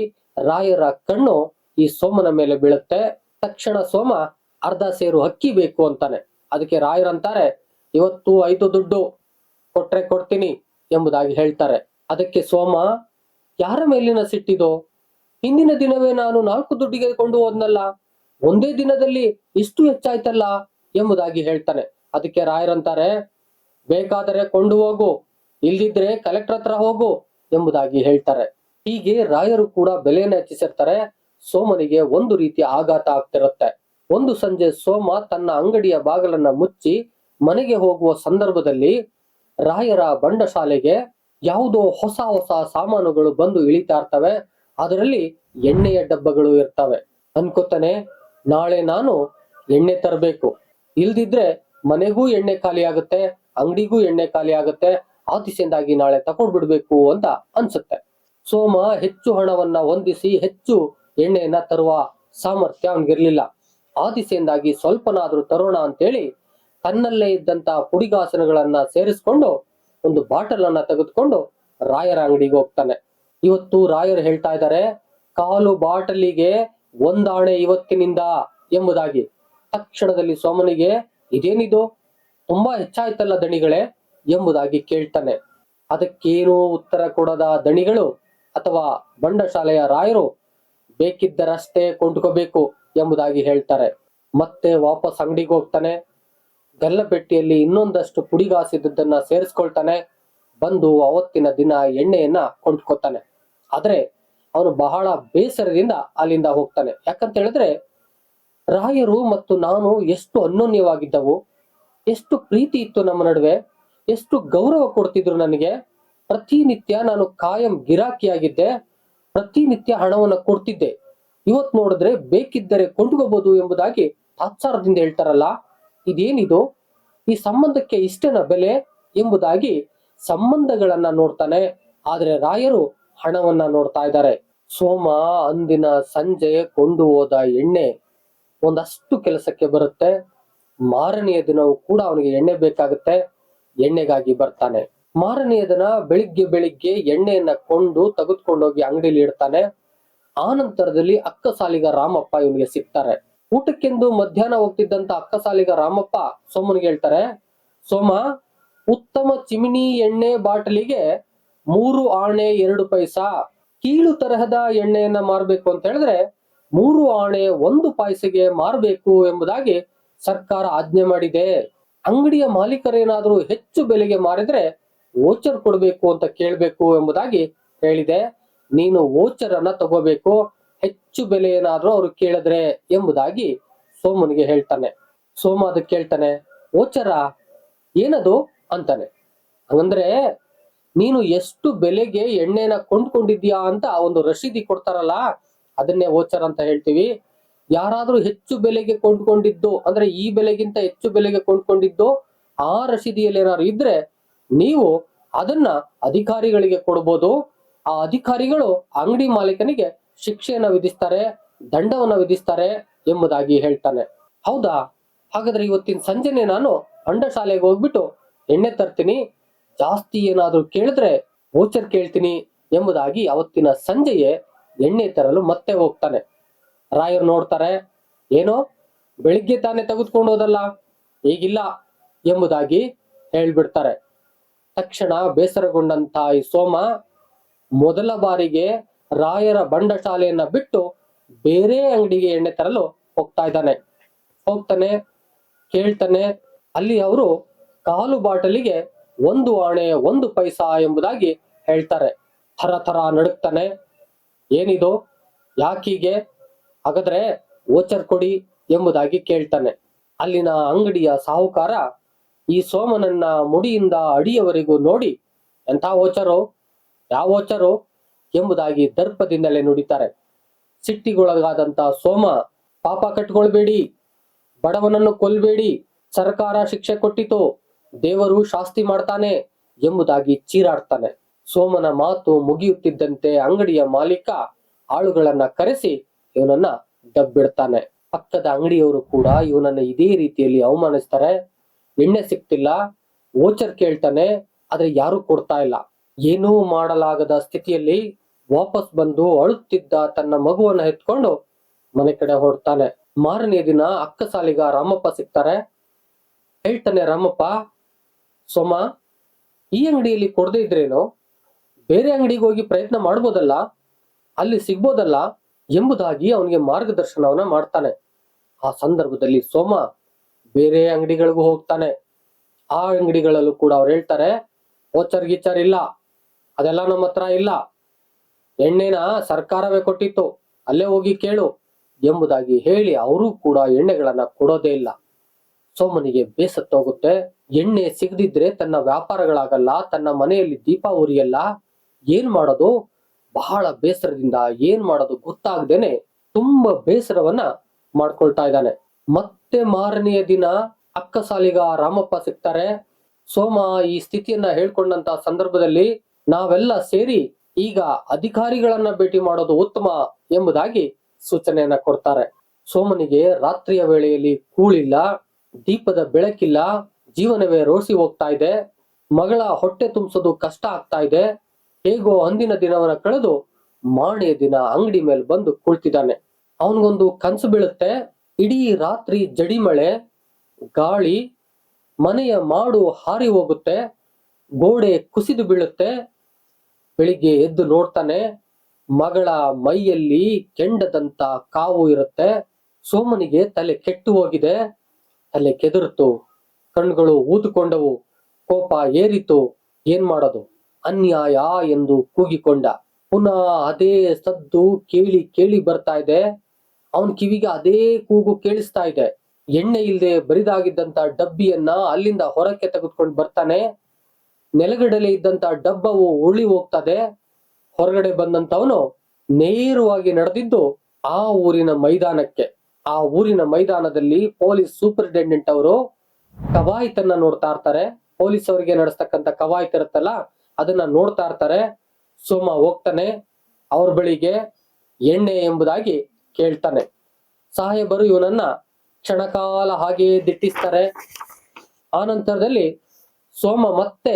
S1: ರಾಯರ ಕಣ್ಣು ಈ ಸೋಮನ ಮೇಲೆ ಬೀಳುತ್ತೆ, ತಕ್ಷಣ ಸೋಮ ಅರ್ಧ ಸೇರು ಹಕ್ಕಿ ಬೇಕು ಅಂತಾನೆ. ಅದಕ್ಕೆ ರಾಯರಂತಾರೆ ಇವತ್ತು ಐದು ದುಡ್ಡು ಕೊಟ್ರೆ ಕೊಡ್ತೀನಿ ಎಂಬುದಾಗಿ ಹೇಳ್ತಾರೆ. ಅದಕ್ಕೆ ಸೋಮ, ಯಾರ ಮೇಲಿನ ಸಿಟ್ಟಿದು? ಹಿಂದಿನ ದಿನವೇ ನಾನು ನಾಲ್ಕು ದುಡ್ಡಿಗೆ ಕೊಂಡು ಹೋದ್ನಲ್ಲ, ಒಂದೇ ದಿನದಲ್ಲಿ ಇಷ್ಟು ಹೆಚ್ಚಾಯ್ತಲ್ಲ ಎಂಬುದಾಗಿ ಹೇಳ್ತಾನೆ. ಅದಕ್ಕೆ ರಾಯರಂತಾರೆ ಬೇಕಾದರೆ ಕೊಂಡು ಹೋಗು, ಇಲ್ದಿದ್ರೆ ಕಲೆಕ್ಟರ್ ಹತ್ರ ಹೋಗು ಎಂಬುದಾಗಿ ಹೇಳ್ತಾರೆ. ಹೀಗೆ ರಾಯರು ಕೂಡ ಬೆಲೆಯನ್ನು ಹೆಚ್ಚಿಸಿರ್ತಾರೆ, ಸೋಮನಿಗೆ ಒಂದು ರೀತಿಯ ಆಘಾತ ಆಗ್ತಿರುತ್ತೆ. ಒಂದು ಸಂಜೆ ಸೋಮ ತನ್ನ ಅಂಗಡಿಯ ಬಾಗಿಲನ್ನ ಮುಚ್ಚಿ ಮನೆಗೆ ಹೋಗುವ ಸಂದರ್ಭದಲ್ಲಿ ರಾಯರ ಬಂಡ ಶಾಲೆಗೆ ಯಾವುದೋ ಹೊಸ ಹೊಸ ಸಾಮಾನುಗಳು ಬಂದು ಇಳಿತಾ ಇರ್ತವೆ. ಅದರಲ್ಲಿ ಎಣ್ಣೆಯ ಡಬ್ಬಗಳು ಇರ್ತವೆ. ಅನ್ಕೋತಾನೆ, ನಾಳೆ ನಾನು ಎಣ್ಣೆ ತರಬೇಕು. ಇಲ್ದಿದ್ರೆ ಮನೆಗೂ ಎಣ್ಣೆ ಖಾಲಿ ಆಗುತ್ತೆ, ಅಂಗಡಿಗೂ ಎಣ್ಣೆ ಖಾಲಿ ಆಗುತ್ತೆ ನಾಳೆ ತಗೊಂಡ್ ಬಿಡ್ಬೇಕು ಅಂತ ಅನ್ಸುತ್ತೆ. ಸೋಮ ಹೆಚ್ಚು ಹಣವನ್ನ ಹೊಂದಿಸಿ ಹೆಚ್ಚು ಎಣ್ಣೆಯನ್ನ ತರುವ ಸಾಮರ್ಥ್ಯ ಅವನಿಗಿರ್ಲಿಲ್ಲ. ದಿಸೆಯಿಂದಾಗಿ ಸ್ವಲ್ಪನಾದ್ರೂ ತರೋಣ ಅಂತೇಳಿ ತನ್ನಲ್ಲೇ ಇದ್ದಂತ ಪುಡಿಗಾಸನಗಳನ್ನ ಸೇರಿಸ್ಕೊಂಡು ಒಂದು ಬಾಟಲ್ ಅನ್ನ ತೆಗೆದುಕೊಂಡು ರಾಯರ ಅಂಗಡಿಗೆ ಹೋಗ್ತಾನೆ. ಇವತ್ತು ರಾಯರು ಹೇಳ್ತಾ ಇದ್ದಾರೆ, ಕಾಲು ಬಾಟಲಿಗೆ ಒಂದಾಣೆ ಇವತ್ತಿನಿಂದ ಎಂಬುದಾಗಿ. ತಕ್ಷಣದಲ್ಲಿ ಸೋಮನಿಗೆ, ಇದೇನಿದು? ತುಂಬಾ ಹೆಚ್ಚಾಯ್ತಲ್ಲ ದಣಿಗಳೇ ಎಂಬುದಾಗಿ ಕೇಳ್ತಾನೆ. ಅದಕ್ಕೇನೂ ಉತ್ತರ ಕೊಡದ ದಣಿಗಳು ಅಥವಾ ಬಂಡಶಾಲೆಯ ರಾಯರು, ಬೇಕಿದ್ದರಷ್ಟೇ ಕೊಂಡ್ಕೋಬೇಕು ಎಂಬುದಾಗಿ ಹೇಳ್ತಾರೆ. ಮತ್ತೆ ವಾಪಸ್ ಅಂಗಡಿಗೆ ಹೋಗ್ತಾನೆ. ಗಲ್ಲಪೆಟ್ಟಿಯಲ್ಲಿ ಇನ್ನೊಂದಷ್ಟು ಪುಡಿಗಾಸಿದ್ದನ್ನ ಸೇರಿಸ್ಕೊಳ್ತಾನೆ, ಬಂದು ಅವತ್ತಿನ ದಿನ ಎಣ್ಣೆಯನ್ನ ಕೊಂಡ್ಕೊತಾನೆ. ಆದ್ರೆ ಅವನು ಬಹಳ ಬೇಸರದಿಂದ ಅಲ್ಲಿಂದ ಹೋಗ್ತಾನೆ. ಯಾಕಂತ ಹೇಳಿದ್ರೆ, ರಾಯರು ಮತ್ತು ನಾನು ಎಷ್ಟು ಅನ್ಯೋನ್ಯವಾಗಿದ್ದವು ಎಷ್ಟು ಪ್ರೀತಿ ಇತ್ತು ನಮ್ಮ ನಡುವೆ, ಎಷ್ಟು ಗೌರವ ಕೊಡ್ತಿದ್ರು ನನಗೆ. ಪ್ರತಿನಿತ್ಯ ನಾನು ಕಾಯಂ ಗಿರಾಕಿಯಾಗಿದ್ದೆ, ಪ್ರತಿನಿತ್ಯ ಹಣವನ್ನು ಕೊಡ್ತಿದ್ದೆ. ಇವತ್ ನೋಡಿದ್ರೆ ಬೇಕಿದ್ದರೆ ಕೊಂಡ್ಕೋಬಹುದು ಎಂಬುದಾಗಿ ತಾತ್ಸಾರದಿಂದ ಹೇಳ್ತಾರಲ್ಲ ಇದೇನಿದು? ಈ ಸಂಬಂಧಕ್ಕೆ ಇಷ್ಟನ ಬೆಲೆ ಎಂಬುದಾಗಿ ಸಂಬಂಧಗಳನ್ನ ನೋಡ್ತಾನೆ. ಆದ್ರೆ ರಾಯರು ಹಣವನ್ನ ನೋಡ್ತಾ ಇದ್ದಾರೆ. ಸೋಮ ಅಂದಿನ ಸಂಜೆ ಕೊಂಡು ಹೋದ ಎಣ್ಣೆ ಒಂದಷ್ಟು ಕೆಲಸಕ್ಕೆ ಬರುತ್ತೆ. ಮಾರನೆಯ ದಿನವೂ ಕೂಡ ಅವನಿಗೆ ಎಣ್ಣೆ ಬೇಕಾಗುತ್ತೆ. ಎಣ್ಣೆಗಾಗಿ ಬರ್ತಾನೆ. ಮಾರನೆಯ ದಿನ ಬೆಳಿಗ್ಗೆ ಬೆಳಿಗ್ಗೆ ಎಣ್ಣೆಯನ್ನ ಕೊಂಡು ತೆಗೆದುಕೊಂಡೋಗಿ ಅಂಗಡಿಲಿ ಇಡ್ತಾನೆ. ಆ ನಂತರದಲ್ಲಿ ಅಕ್ಕ ಸಾಲಿಗ ರಾಮಪ್ಪ ಇವನಿಗೆ ಸಿಗ್ತಾರೆ. ಊಟಕ್ಕೆಂದು ಮಧ್ಯಾಹ್ನ ಹೋಗ್ತಿದ್ದಂತ ಅಕ್ಕ ಸಾಲಿಗ ರಾಮಪ್ಪ ಸೋಮನಿಗೆ ಹೇಳ್ತಾರೆ, ಸೋಮ, ಉತ್ತಮ ಚಿಮಿನಿ ಎಣ್ಣೆ ಬಾಟಲಿಗೆ ಮೂರು ಆಣೆ ಎರಡು ಪೈಸಾ, ಕೀಳು ತರಹದ ಎಣ್ಣೆಯನ್ನ ಮಾರಬೇಕು ಅಂತ ಹೇಳಿದ್ರೆ ಮೂರು ಆಣೆ ಒಂದು ಪಾಯಸೆಗೆ ಮಾರಬೇಕು ಎಂಬುದಾಗಿ ಸರ್ಕಾರ ಆಜ್ಞೆ ಮಾಡಿದೆ. ಅಂಗಡಿಯ ಮಾಲೀಕರೇನಾದ್ರೂ ಹೆಚ್ಚು ಬೆಲೆಗೆ ಮಾರಿದ್ರೆ ವೋಚರ್ ಕೊಡಬೇಕು ಅಂತ ಕೇಳಬೇಕು ಎಂಬುದಾಗಿ ಹೇಳಿದೆ. ನೀನು ವೋಚರ್ ಅನ್ನ ತಗೋಬೇಕು. ಹೆಚ್ಚು ಬೆಲೆ ಏನಾದ್ರೂ ಅವರು ಕೇಳಿದ್ರೆ ಎಂಬುದಾಗಿ ಸೋಮನಿಗೆ ಹೇಳ್ತಾನೆ. ಸೋಮ ಅದಕ್ಕೆ ಕೇಳ್ತಾನೆ, ಓಚರ, ಏನದು? ಅಂತಾನೆ. ಹಂಗಂದ್ರೆ, ನೀನು ಎಷ್ಟು ಬೆಲೆಗೆ ಎಣ್ಣೆನ ಕೊಂಡ್ಕೊಂಡಿದ್ಯಾ ಅಂತ ಒಂದು ರಶೀದಿ ಕೊಡ್ತಾರಲ್ಲ, ಅದನ್ನೇ ಓಚರ ಅಂತ ಹೇಳ್ತೀವಿ. ಯಾರಾದ್ರೂ ಹೆಚ್ಚು ಬೆಲೆಗೆ ಕೊಂಡ್ಕೊಂಡಿದ್ದು, ಅಂದ್ರೆ ಈ ಬೆಲೆಗಿಂತ ಹೆಚ್ಚು ಬೆಲೆಗೆ ಕೊಂಡ್ಕೊಂಡಿದ್ದು, ಆ ರಶೀದಿಯಲ್ಲಿ ಏನಾದ್ರು ಇದ್ರೆ ನೀವು ಅದನ್ನ ಅಧಿಕಾರಿಗಳಿಗೆ ಕೊಡ್ಬೋದು. ಆ ಅಧಿಕಾರಿಗಳು ಅಂಗಡಿ ಮಾಲೀಕನಿಗೆ ಶಿಕ್ಷೆಯನ್ನ ವಿಧಿಸ್ತಾರೆ, ದಂಡವನ್ನ ವಿಧಿಸ್ತಾರೆ ಎಂಬುದಾಗಿ ಹೇಳ್ತಾನೆ. ಹೌದಾ? ಹಾಗಾದ್ರೆ ಇವತ್ತಿನ ಸಂಜೆನೆ ನಾನು ಅಂಡ ಶಾಲೆಗೆ ಹೋಗ್ಬಿಟ್ಟು ಎಣ್ಣೆ ತರ್ತೀನಿ, ಜಾಸ್ತಿ ಏನಾದ್ರೂ ಕೇಳಿದ್ರೆ ಓಚರ್ ಕೇಳ್ತೀನಿ ಎಂಬುದಾಗಿ ಅವತ್ತಿನ ಸಂಜೆಯೇ ಎಣ್ಣೆ ತರಲು ಮತ್ತೆ ಹೋಗ್ತಾನೆ. ರಾಯರು ನೋಡ್ತಾರೆ, ಏನೋ ಬೆಳಿಗ್ಗೆ ತಾನೇ ತೆಗೆದುಕೊಂಡು ಹೋದಲ್ಲ, ಈಗಿಲ್ಲ ಎಂಬುದಾಗಿ ಹೇಳ್ಬಿಡ್ತಾರೆ. ತಕ್ಷಣ ಬೇಸರಗೊಂಡಂತ ಈ ಸೋಮ ಮೊದಲ ಬಾರಿಗೆ ರಾಯರ ಬಂಡಶಾಲೆಯನ್ನ ಬಿಟ್ಟು ಬೇರೆ ಅಂಗಡಿಗೆ ಎಣ್ಣೆ ತರಲು ಹೋಗ್ತಾ ಇದ್ದಾನೆ. ಹೋಗ್ತಾನೆ, ಕೇಳ್ತಾನೆ, ಅಲ್ಲಿ ಅವರು ಕಾಲು ಬಾಟಲಿಗೆ ಒಂದು ಆಣೆ, ಒಂದು ಪೈಸಾ ಎಂಬುದಾಗಿ ಹೇಳ್ತಾರೆ. ಥರ ಥರ ನಡುಕ್ತಾನೆ ಏನಿದು? ಯಾಕೀಗೆ? ಹಾಗಾದ್ರೆ ವೋಚರ್ ಕೊಡಿ ಎಂಬುದಾಗಿ ಕೇಳ್ತಾನೆ. ಅಲ್ಲಿನ ಅಂಗಡಿಯ ಸಾಹುಕಾರ ಈ ಸೋಮನನ್ನ ಮುಡಿಯಿಂದ ಅಡಿಯವರೆಗೂ ನೋಡಿ, ಎಂಥ ಓಚರು ಯಾವ ವೋಚರು? ಎಂಬುದಾಗಿ ದರ್ಪದಿಂದಲೇ ನುಡಿತಾರೆ. ಸಿಟ್ಟಿಗೊಳಗಾದಂತ ಸೋಮ, ಪಾಪ ಕಟ್ಕೊಳ್ಬೇಡಿ, ಬಡವನನ್ನು ಕೊಲ್ಬೇಡಿ, ಸರ್ಕಾರ ಶಿಕ್ಷೆ ಕೊಟ್ಟಿತು, ದೇವರು ಶಾಸ್ತಿ ಮಾಡ್ತಾನೆ ಎಂಬುದಾಗಿ ಚೀರಾಡ್ತಾನೆ. ಸೋಮನ ಮಾತು ಮುಗಿಯುತ್ತಿದ್ದಂತೆ ಅಂಗಡಿಯ ಮಾಲೀಕ ಆಳುಗಳನ್ನ ಕರೆಸಿ ಇವನನ್ನ ದಬ್ಬಿಡ್ತಾನೆ. ಪಕ್ಕದ ಅಂಗಡಿಯವರು ಕೂಡ ಇವನನ್ನ ಇದೇ ರೀತಿಯಲ್ಲಿ ಅವಮಾನಿಸ್ತಾರೆ. ಎಣ್ಣೆ ಸಿಕ್ತಿಲ್ಲ ಓಚರ್ ಕೇಳ್ತಾನೆ, ಆದ್ರೆ ಯಾರು ಕೊಡ್ತಾ ಇಲ್ಲ. ಏನೂ ಮಾಡಲಾಗದ ಸ್ಥಿತಿಯಲ್ಲಿ ವಾಪಸ್ ಬಂದು ಅಳುತ್ತಿದ್ದ ತನ್ನ ಮಗುವನ್ನ ಎತ್ಕೊಂಡು ಮನೆ ಕಡೆ ಹೊರಡ್ತಾನೆ. ಮಾರನೇ ದಿನ ಅಕ್ಕ ಸಾಲಿಗ ರಾಮಪ್ಪ ಸಿಗ್ತಾರೆ. ಹೇಳ್ತಾನೆ, ರಾಮಪ್ಪ, ಸೋಮ, ಈ ಅಂಗಡಿಯಲ್ಲಿ ಕೊಡದೇ ಇದ್ರೇನು? ಬೇರೆ ಅಂಗಡಿಗೆ ಹೋಗಿ ಪ್ರಯತ್ನ ಮಾಡ್ಬೋದಲ್ಲ? ಅಲ್ಲಿ ಸಿಗ್ಬೋದಲ್ಲ? ಎಂಬುದಾಗಿ ಅವನಿಗೆ ಮಾರ್ಗದರ್ಶನವನ್ನ ಮಾಡ್ತಾನೆ. ಆ ಸಂದರ್ಭದಲ್ಲಿ ಸೋಮ ಬೇರೆ ಅಂಗಡಿಗಳಿಗೂ ಹೋಗ್ತಾನೆ. ಆ ಅಂಗಡಿಗಳಲ್ಲೂ ಕೂಡ ಅವ್ರು ಹೇಳ್ತಾರೆ ಓಚರ್ ಗೀಚರ್ ಇಲ್ಲ. ಅದೆಲ್ಲ ನಮ್ಮ ಹತ್ರ ಇಲ್ಲ. ಎಣ್ಣೆನ ಸರ್ಕಾರವೇ ಕೊಟ್ಟಿತ್ತು. ಅಲ್ಲೇ ಹೋಗಿ ಕೇಳು ಎಂಬುದಾಗಿ ಹೇಳಿ ಅವರು ಕೂಡ ಎಣ್ಣೆಗಳನ್ನ ಕೊಡೋದೇ ಇಲ್ಲ. ಸೋಮನಿಗೆ ಬೇಸತ್ತೋಗುತ್ತೆ. ಎಣ್ಣೆ ಸಿಗದಿದ್ರೆ ತನ್ನ ವ್ಯಾಪಾರಗಳಾಗಲ್ಲ, ತನ್ನ ಮನೆಯಲ್ಲಿ ದೀಪ ಉರಿಯಲ್ಲ ಏನ್ ಮಾಡೋದು? ಬಹಳ ಬೇಸರದಿಂದ ಏನ್ ಮಾಡೋದು ಗೊತ್ತಾಗ್ದೇನೆ ತುಂಬಾ ಬೇಸರವನ್ನ ಮಾಡ್ಕೊಳ್ತಾ ಇದ್ದಾನೆ. ಮತ್ತೆ ಮಾರನೆಯ ದಿನ ಅಕ್ಕ ಸಾಲಿಗ ರಾಮಪ್ಪ ಸಿಗ್ತಾರೆ. ಸೋಮ ಈ ಸ್ಥಿತಿಯನ್ನ ಹೇಳ್ಕೊಂಡಂತ ಸಂದರ್ಭದಲ್ಲಿ ನಾವೆಲ್ಲ ಸೇರಿ ಈಗ ಅಧಿಕಾರಿಗಳನ್ನ ಭೇಟಿ ಮಾಡೋದು ಉತ್ತಮ ಎಂಬುದಾಗಿ ಸೂಚನೆಯನ್ನ ಕೊಡ್ತಾರೆ. ಸೋಮನಿಗೆ ರಾತ್ರಿಯ ವೇಳೆಯಲ್ಲಿ ಕೂಳಿಲ್ಲ, ದೀಪದ ಬೆಳಕಿಲ್ಲ, ಜೀವನವೇ ರೋಸಿ ಹೋಗ್ತಾ ಇದೆ, ಮಗಳ ಹೊಟ್ಟೆ ತುಂಬಿಸೋದು ಕಷ್ಟ ಆಗ್ತಾ ಇದೆ, ಹೇಗೋ ಅಂದಿನ ದಿನವನ್ನ ಕಳೆದು ಮಾಣೆಯ ದಿನ ಅಂಗಡಿ ಮೇಲೆ ಬಂದು ಕುಳ್ತಿದ್ದಾನೆ. ಅವನಿಗೊಂದು ಕನಸು ಬೀಳುತ್ತೆ, ಇಡೀ ರಾತ್ರಿ ಜಡಿಮಳೆ ಗಾಳಿ, ಮನೆಯ ಮಾಡು ಹಾರಿ ಹೋಗುತ್ತೆ, ಗೋಡೆ ಕುಸಿದು ಬೀಳುತ್ತೆ ಬೆಳಿಗ್ಗೆ ಎದ್ದು ನೋಡ್ತಾನೆ, ಮಗಳ ಮೈಯಲ್ಲಿ ಕೆಂಡದಂತ ಕಾವು ಇರುತ್ತೆ. ಸೋಮನಿಗೆ ತಲೆ ಕೆಟ್ಟು ಹೋಗಿದೆ. ತಲೆ ಕೆದರ್ತು. ಕಣ್ಗಳು ಊದುಕೊಂಡವು. ಕೋಪ ಏರಿತು. ಏನ್ ಮಾಡೋದು? ಅನ್ಯಾಯ ಎಂದು ಕೂಗಿಕೊಂಡ. ಪುನಃ ಅದೇ ಸದ್ದು ಕೇಳಿ ಕೇಳಿ ಬರ್ತಾ ಇದೆ. ಅವನ್ ಕಿವಿಗೆ ಅದೇ ಕೂಗು ಕೇಳಿಸ್ತಾ ಇದೆ. ಎಣ್ಣೆ ಇಲ್ಲದೆ ಬರಿದಾಗಿದ್ದಂತ ಡಬ್ಬಿಯನ್ನ ಅಲ್ಲಿಂದ ಹೊರಕ್ಕೆ ತೆಗೆದುಕೊಂಡು ಬರ್ತಾನೆ. ನೆಲಗಡಲೆ ಇದ್ದಂತ ಡಬ್ಬವು ಉಳಿ ಹೋಗ್ತದೆ. ಹೊರಗಡೆ ಬಂದಂತವನು ನೇರವಾಗಿ ನಡೆದಿದ್ದು ಆ ಊರಿನ ಮೈದಾನಕ್ಕೆ. ಆ ಊರಿನ ಮೈದಾನದಲ್ಲಿ ಪೊಲೀಸ್ ಸೂಪರಿಂಟೆಂಡೆಂಟ್ ಅವರು ಕವಾಯತನ್ನ ನೋಡ್ತಾ ಇರ್ತಾರೆ. ಪೊಲೀಸ್ ಅವರಿಗೆ ನಡೆಸ್ತಕ್ಕಂತ ಕವಾಯತ್ ಇರುತ್ತಲ್ಲ, ಅದನ್ನ ನೋಡ್ತಾ ಇರ್ತಾರೆ. ಸೋಮ ಹೋಗ್ತಾನೆ, ಅವ್ರ ಬಳಿಗೆ ಎಣ್ಣೆ ಎಂಬುದಾಗಿ ಕೇಳ್ತಾನೆ. ಸಾಹೇಬರು ಇವನನ್ನ ಕ್ಷಣಕಾಲ ಹಾಗೆಯೇ ದಿಟ್ಟಿಸ್ತಾರೆ. ಆ ನಂತರದಲ್ಲಿ ಸೋಮ ಮತ್ತೆ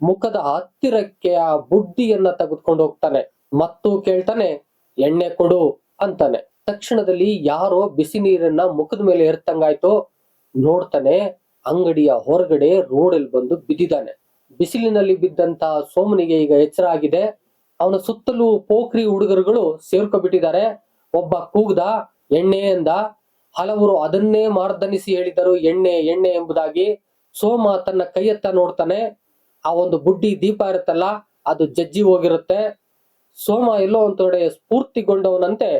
S1: ಮುಖದ ಹತ್ತಿರಕ್ಕೆ ಆ ಬುಡ್ಡಿಯನ್ನ ತೆಗೆದುಕೊಂಡು ಹೋಗ್ತಾನೆ. ಮತ್ತು ಕೇಳ್ತಾನೆ, ಎಣ್ಣೆ ಕೊಡು ಅಂತಾನೆ. ತಕ್ಷಣದಲ್ಲಿ ಯಾರೋ ಬಿಸಿ ನೀರನ್ನ ಮುಖದ ಮೇಲೆ ಎರ್ತಂಗಾಯ್ತು ನೋಡ್ತಾನೆ, ಅಂಗಡಿಯ ಹೊರಗಡೆ ರೋಡಲ್ಲಿ ಬಂದು ಬಿದ್ದಿದ್ದಾನೆ. ಬಿಸಿಲಿನಲ್ಲಿ ಬಿದ್ದಂತ ಸೋಮನಿಗೆ ಈಗ ಎಚ್ಚರ ಆಗಿದೆ. ಅವನ ಸುತ್ತಲೂ ಪೋಖ್ರಿ ಹುಡುಗರುಗಳು ಸೇರ್ಕೊಬಿಟ್ಟಿದ್ದಾರೆ. ಒಬ್ಬ ಕೂಗ್ದ, ಎಣ್ಣೆ ಎಂದ ಹಲವರು ಅದನ್ನೇ ಮಾರ್ದನಿಸಿ ಹೇಳಿದರು ಎಣ್ಣೆ ಎಣ್ಣೆ ಎಂಬುದಾಗಿ. ಸೋಮ ತನ್ನ ಕೈಯತ್ತ ನೋಡ್ತಾನೆ. ಆ ಒಂದು ಬುಡ್ಡಿ ದೀಪ ಇರುತ್ತಲ್ಲ, ಅದು ಜಜ್ಜಿ ಹೋಗಿರುತ್ತೆ. ಸೋಮ ಎಲ್ಲೋ ಒಂದ್ ಕಡೆ ಸ್ಫೂರ್ತಿಗೊಂಡವನಂತೆ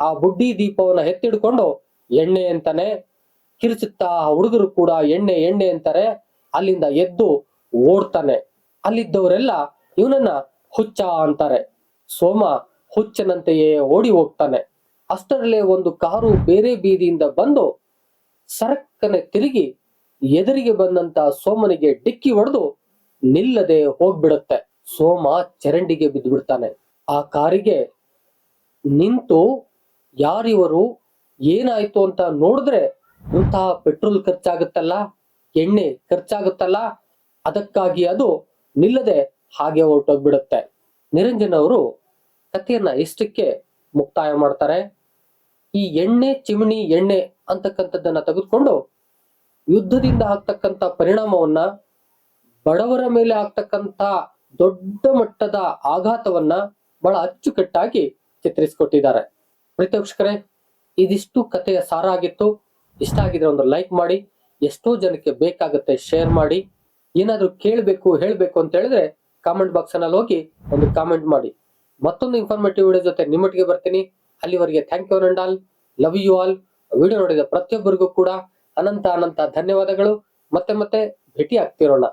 S1: ಆ ಬುಡ್ಡಿ ದೀಪವನ್ನ ಎತ್ತಿಡ್ಕೊಂಡು ಎಣ್ಣೆ ಅಂತಾನೆ ಕಿರುಚುತ್ತಾ ಆ ಹುಡುಗರು ಕೂಡ ಎಣ್ಣೆ ಎಣ್ಣೆ ಅಂತಾರೆ. ಅಲ್ಲಿಂದ ಎದ್ದು ಓಡ್ತಾನೆ. ಅಲ್ಲಿದ್ದವರೆಲ್ಲ ಇವನನ್ನ ಹುಚ್ಚ ಅಂತಾರೆ. ಸೋಮ ಹುಚ್ಚನಂತೆಯೇ ಓಡಿ ಹೋಗ್ತಾನೆ. ಅಷ್ಟರಲ್ಲೇ ಒಂದು ಕಾರು ಬೇರೆ ಬೀದಿಯಿಂದ ಬಂದು ಸರಕ್ಕನೆ ತಿರುಗಿ ಎದುರಿಗೆ ಬಂದಂತ ಸೋಮನಿಗೆ ಡಿಕ್ಕಿ ಹೊಡೆದು ನಿಲ್ಲದೆ ಹೋಗ್ಬಿಡುತ್ತೆ. ಸೋಮ ಚರಂಡಿಗೆ ಬಿದ್ದು ಬಿಡ್ತಾನೆ ಆ ಕಾರಿಗೆ ನಿಂತು ಯಾರಿವರು ಏನಾಯ್ತು ಅಂತ ನೋಡಿದ್ರೆ ಇಂತಹ ಪೆಟ್ರೋಲ್ ಖರ್ಚಾಗುತ್ತಲ್ಲ, ಎಣ್ಣೆ ಖರ್ಚಾಗುತ್ತಲ್ಲ, ಅದಕ್ಕಾಗಿ ಅದು ನಿಲ್ಲದೆ ಹಾಗೆ ಹೊರಟೋಗ್ಬಿಡುತ್ತೆ. ನಿರಂಜನ್ ಅವರು ಕಥೆಯನ್ನ ಇಷ್ಟಕ್ಕೆ ಮುಕ್ತಾಯ ಮಾಡ್ತಾರೆ. ಈ ಎಣ್ಣೆ ಚಿಮಣಿ ಎಣ್ಣೆ ಅಂತಕ್ಕಂಥದ್ದನ್ನ ತೆಗೆದುಕೊಂಡು ಯುದ್ಧದಿಂದ ಆಗ್ತಕ್ಕಂಥ ಪರಿಣಾಮವನ್ನ ಬಡವರ ಮೇಲೆ ಆಗ್ತಕ್ಕಂಥ ದೊಡ್ಡ ಮಟ್ಟದ ಆಘಾತವನ್ನ ಬಹಳ ಅಚ್ಚುಕಟ್ಟಾಗಿ ಚಿತ್ರಿಸಿಕೊಟ್ಟಿದ್ದಾರೆ. ಪ್ರೀತೋಕ್ಷಕರೇ ಇದಿಷ್ಟು ಕಥೆಯ ಸಾರ ಆಗಿತ್ತು. ಇಷ್ಟ ಆಗಿದ್ರೆ ಒಂದು ಲೈಕ್ ಮಾಡಿ, ಎಷ್ಟೋ ಜನಕ್ಕೆ ಬೇಕಾಗುತ್ತೆ ಶೇರ್ ಮಾಡಿ. ಏನಾದ್ರೂ ಕೇಳಬೇಕು, ಹೇಳಬೇಕು ಅಂತ ಹೇಳಿದ್ರೆ ಕಾಮೆಂಟ್ ಬಾಕ್ಸ್ ಅಲ್ಲಿ ಹೋಗಿ ಒಂದು ಕಾಮೆಂಟ್ ಮಾಡಿ. ಮತ್ತೊಂದು ಇನ್ಫಾರ್ಮೇಟಿವ್ ವಿಡಿಯೋ ಜೊತೆ ನಿಮ್ಮೊಟ್ಟಿಗೆ ಬರ್ತೀನಿ. ಅಲ್ಲಿವರೆಗೆ thank you all love you all video ನೋಡಿದ ಪ್ರತಿಯೊಬ್ಬರಿಗೂ ಕೂಡ ಅನಂತ ಅನಂತ ಧನ್ಯವಾದಗಳು. ಮತ್ತೆ ಮತ್ತೆ ಭೇಟಿ ಆಗ್ತಿರೋಣ